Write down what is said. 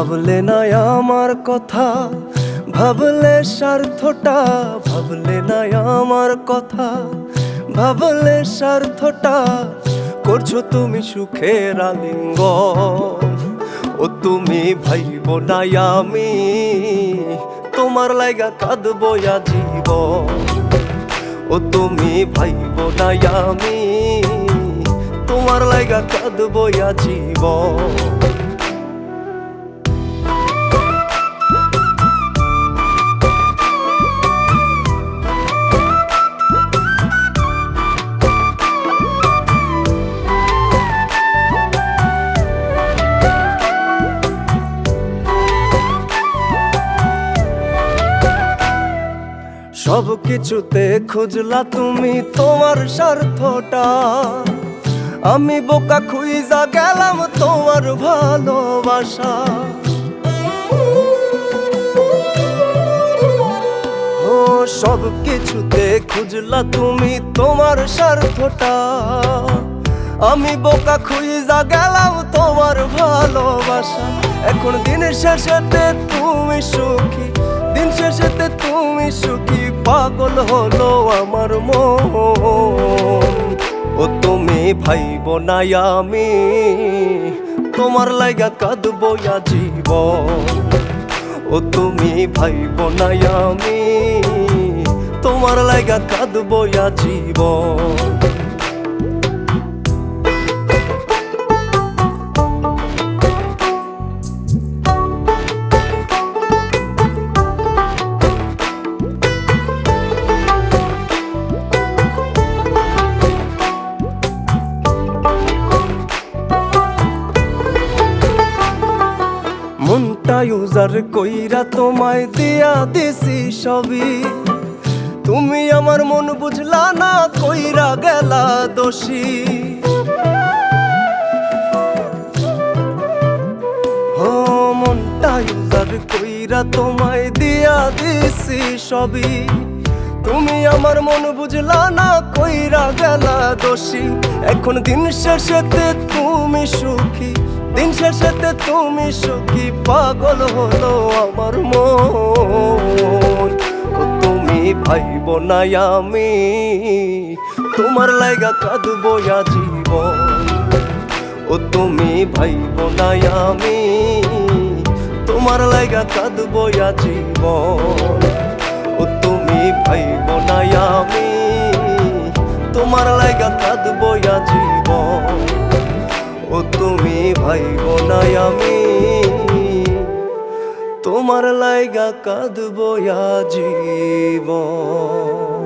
ভাবলে না আমার কথা, ভাবলে স্বার্থটা, ভাবলে না আমার কথা, ভাবলে স্বার্থটা, করছ তুমি সুখের আলিঙ্গ ও তুমি ভাইব না আমি, তোমার লাইগা কাঁদবো জীব ও তুমি ভাইব না আমি, তোমার লাইগা কাঁদবো জীবন। সব কিছুতে খুঁজলা তুমি তোমার স্বার্থটা। আমি বোকা খুইজা গেলাম তোমার ভালোবাসা। ও, সব কিছুতে খুঁজলা তুমি তোমার স্বার্থটা। আমি বোকা খুইজা গেলাম তোমার ভালোবাসা। এখন দিন শেষেতে তুমি হলো আমার মন। ও তুমি ভাইব না আমি, তোমার লাইগা কাঁদব জীব ও তুমি ভাইব না আমি, তোমার লাইগা কাঁদব জীবন। মনটা ইউজার কইরা তোমায় দিয়া দিছি সবই। তুমি আমার মন বুঝলা না, কইরা গেলা দোষী। ও মনটা ইউজার কইরা তোমায় দিয়া দিছি সবই। তুমি আমার মন বুঝলা না, কইরা গেলা দোষী। এখন দিন শেষেতে তুমি সুখী, দিন শেষেতে তুমি সুখী, পাগল হলো আমার মন। তুমি ভাইব না আমি, তোমার লাইগা কাঁদবো জীবন। ও তুমি ভাইব না আমি, তোমার লাইগা কাঁদবো জীবন। ও তুমি ভাইব না আমি, তোমার লাইগা থাকব জীবন। ও তুমি ভাইব না আমি, তোমার লাইগা কাঁদবো জীবন।